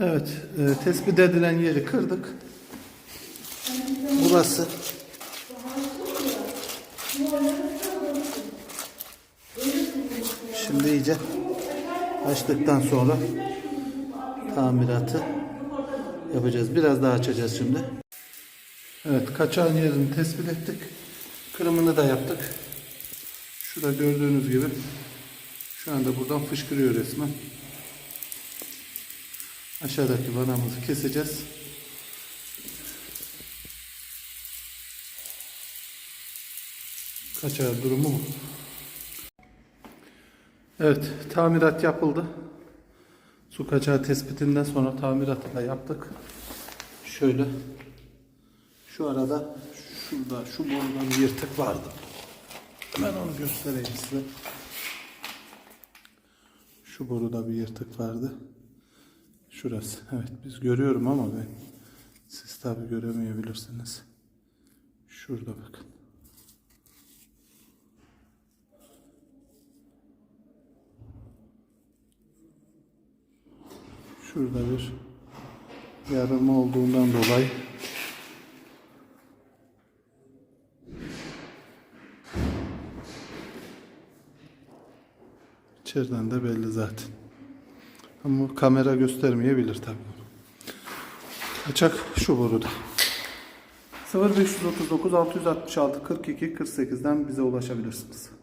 Evet, e, tespit edilen yeri kırdık. Burası. Şimdi iyice açtıktan sonra tamiratı yapacağız. Biraz daha açacağız şimdi. Evet, kaçağın yerini tespit ettik. Kırımını da yaptık. Şurada gördüğünüz gibi şu anda buradan fışkırıyor resmen. Aşağıdaki vanamızı keseceğiz. Kaçağı durumu bu. Evet, tamirat yapıldı. Su kaçağı tespitinden sonra tamiratı da yaptık. Şöyle. Şu arada şurada şu boruda bir yırtık vardı. Hemen onu göstereyim size. Şu boruda bir yırtık vardı. Şurası. Evet biz görüyorum ama ben siz tabi göremeyebilirsiniz. Şurada bakın. Şurada bir yarılma olduğundan dolayı içeriden de belli zaten. Ama kamera göstermeyebilir tabii. Açak şu boruda. 0539 666 42 48'den bize ulaşabilirsiniz.